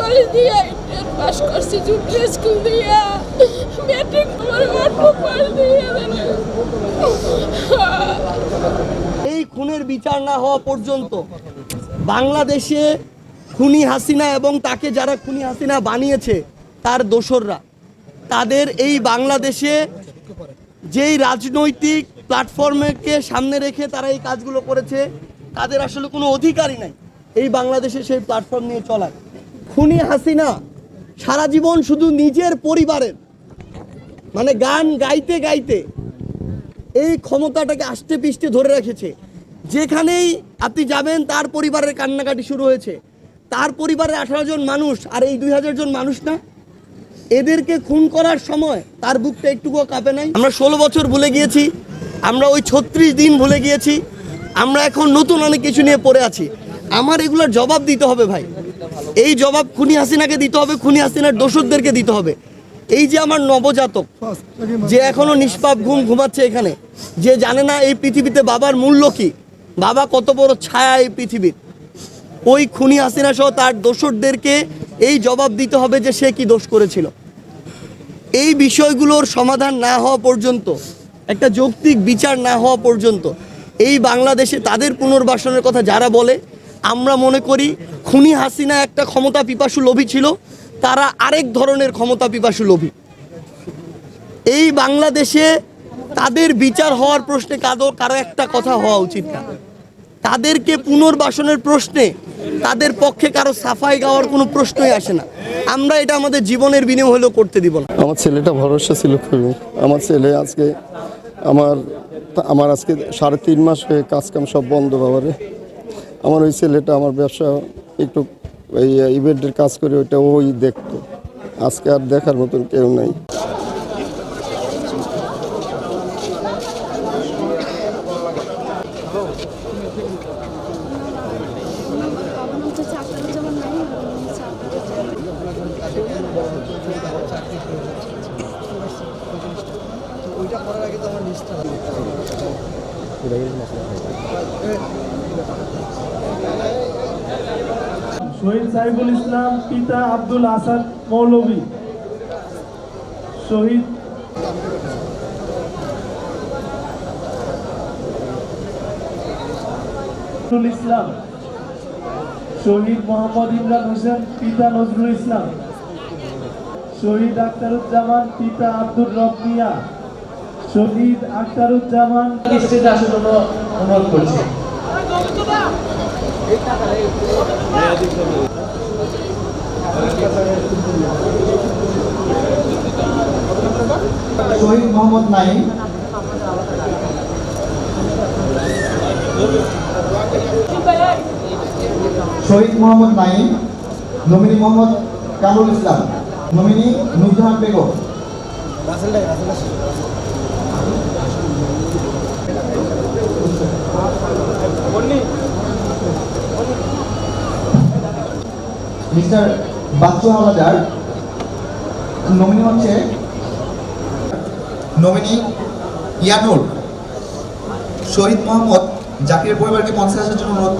Inter pass করছি junior school matric pass এই খুনের বিচার না হওয়া পর্যন্ত বাংলাদেশে খুনি হাসিনা এবং তাকে যারা খুনি হাসিনা বানিয়েছে, তার দোসররা, তাদের এই বাংলাদেশে যেই রাজনৈতিক প্ল্যাটফর্মকে সামনে রেখে তারা এই কাজগুলো করেছে, তাদের আসলে কোনো অধিকারই নাই এই বাংলাদেশে সেই প্ল্যাটফর্ম নিয়ে চলার। খুনি হাসিনা সারা জীবন শুধু নিজের পরিবারের মানে গান গাইতে গাইতে এই ক্ষমতাটাকে আষ্টে পিষ্টে ধরে রেখেছে। যেখানেই আপনি যাবেন, তার পরিবারের কান্নাকাটি শুরু হয়েছে। তার পরিবারের আঠারো জন মানুষ, আর এই দুই হাজার জন মানুষ না, এদেরকে খুন করার সময় তার বুকটা একটুকুও কাঁপে নাই। আমরা ষোলো বছর ভুলে গিয়েছি, আমরা ওই ছত্রিশ দিন ভুলে গিয়েছি, আমরা এখন নতুন অনেক কিছু নিয়ে পড়ে আছি। আমার এগুলোর জবাব দিতে হবে ভাই। এই জবাব খুনি হাসিনাকে দিতে হবে, খুনি হাসিনার দোষরদেরকে দিতে হবে। এই যে আমার নবজাতক, যে এখনও নিষ্পাপ ঘুম ঘুমাচ্ছে এখানে, যে জানে না এই পৃথিবীতে বাবার মূল্য কি, বাবা কত বড় ছায়া এই পৃথিবীর। ওই খুনি হাসিনা সহ তার দোসরদেরকে এই জবাব দিতে হবে যে সে কি দোষ করেছিল। এই বিষয়গুলোর সমাধান না হওয়া পর্যন্ত, একটা যৌক্তিক বিচার না হওয়া পর্যন্ত, এই বাংলাদেশে তাদের পুনর্বাসনের কথা যারা বলে, আমরা মনে করি খুনি হাসিনা একটা ক্ষমতা পিপাসু লোভী ছিল, তারা আরেক ধরনের ক্ষমতা পিপাসু লোভী। এই বাংলাদেশে তাদের বিচার হওয়ার প্রশ্নে কারও কারও একটা কথা হওয়া উচিত না। তাদেরকে পুনর্বাসনের প্রশ্নে, তাদের পক্ষে কারও সাফাই গাওয়ার কোনো প্রশ্নই আসে না। আমরা এটা আমাদের জীবনের বিনিময় হলেও করতে দিব না। আমার ছেলেটা ভরসা ছিল খুবই। আমার ছেলে আজকে, আমার আমার আজকে সাড়ে তিন মাস হয়ে কাজকাম সব বন্ধ বাবারে। আমার ওই ছেলেটা আমার ব্যবসা একটু এই ইভেন্টের কাজ করে ওইটা ওই দেখতো। আজকে আর দেখার মতন কেউ নাই। চাকরি যেমন নাই চাকরি শহীদ সাইফুল ইসলাম, পিতা আব্দুল হাসান মৌলভী। শহীদ ইসলাম, শহীদ মোহাম্মদ ইমরান হোসেন, পিতা নজরুল ইসলাম। শহীদ আখতারুজ্জামান, পিতা আব্দুর রব মিয়া। শহীদ আখতারুজ্জামান। অনুরোধ শহীদ মোহাম্মদ নাইম শহীদ Mohammad Naim nominee Mohammad Kamrul Islam nominee Nurjahan Begum. Mister Bachchu Howlader nominee হচ্ছে নমিনি ইয়ানুর শহীদ মোহাম্মদ জাকির পরিবারকে পঞ্চাশ হাজার জন্য অনুরোধ।